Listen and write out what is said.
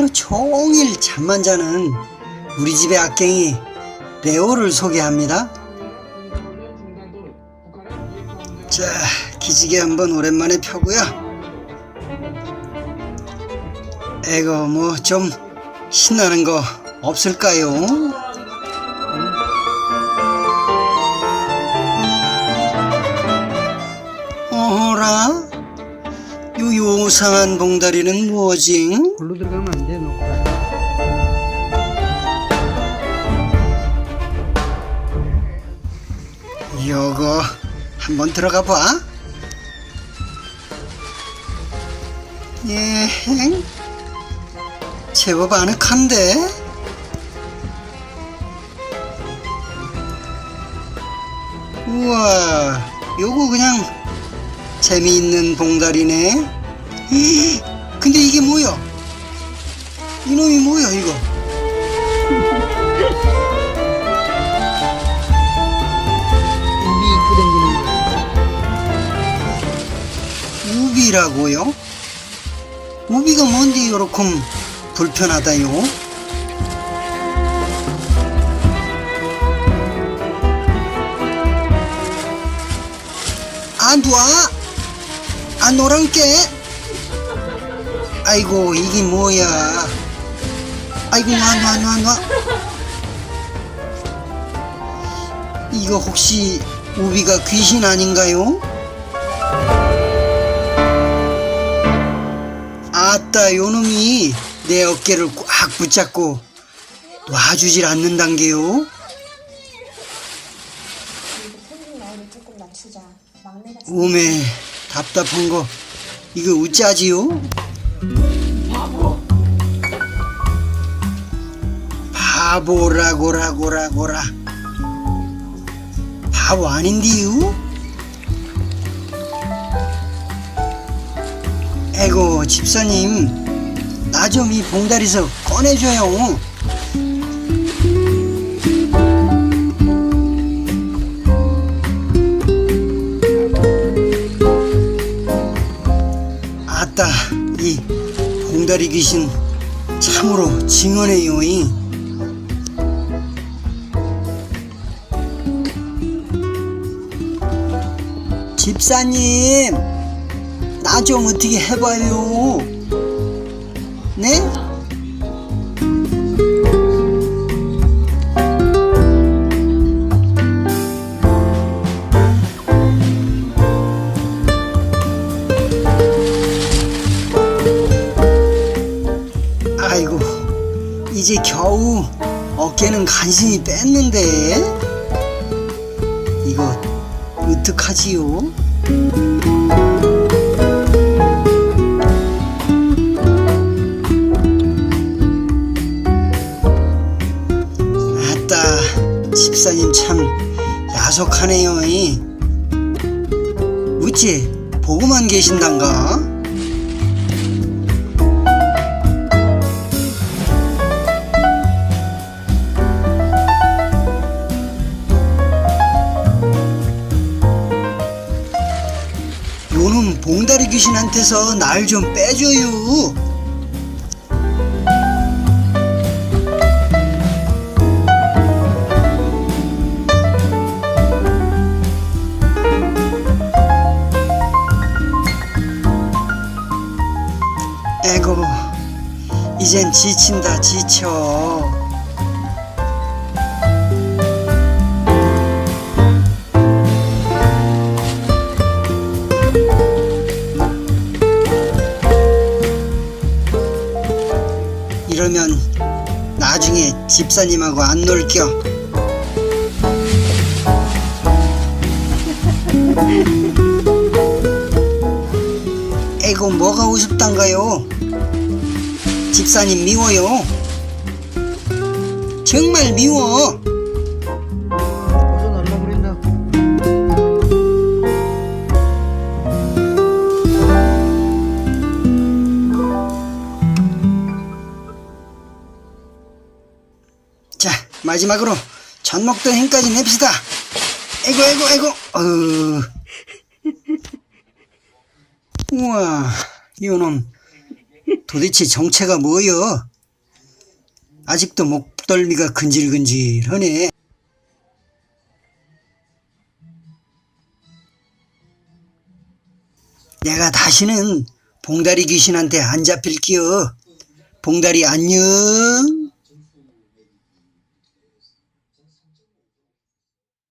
하루 종일 잠만 자는 우리 집의 악갱이 레오를 소개합니다. 자, 기지개 한번 오랜만에 펴고요. 에고 뭐 좀 신나는 거 없을까요? 요 요상한 봉다리는 뭐지? 골로 들어가면 안 돼, 너. 요거 한번 들어가 봐. 예, 제법 아늑한데? 우와, 요거 그냥 재미있는 봉다리네. 이, 근데 이게 뭐야? 이놈이 뭐야, 이거? 우비 입고 다니는 거. 우비라고요? 우비가 뭔데 요렇게 불편하다요? 안 놔! 안 노란게? 아이고 이게 뭐야 아이고 놔놔놔놔 이거 혹시 우비가 귀신 아닌가요? 아따 요놈이 내 어깨를 꽉 붙잡고 놔주질 않는단게요 낮추자. 막내가 오메 답답한 거 이거 어쩌지요? 바보라고라고라고라 바보 아닌디요? 에고 집사님 나 좀 이 봉다리서 꺼내줘요 아따 이 봉다리 귀신 참으로 이. 집사님 나 좀 어떻게 해봐요 네? 이제 겨우 어깨는 간신히 뺐는데 이거 어떡하지요? 아따 집사님 참 야속하네요 이. 어째 보고만 계신단가? 봉다리 귀신한테서 날 좀 빼줘요. 에고, 이젠 지친다 지쳐. 집사님하고 안 놀겨. 에고 뭐가 우습단가요? 집사님 미워요. 정말 미워. 마지막으로 젖 먹던 힘까지 냅시다. 에고 에고 에고. 어우. 우와 이놈 도대체 정체가 뭐여? 아직도 목덜미가 근질근질하네. 내가 다시는 봉다리 귀신한테 안 잡힐게요. 봉다리 안녕.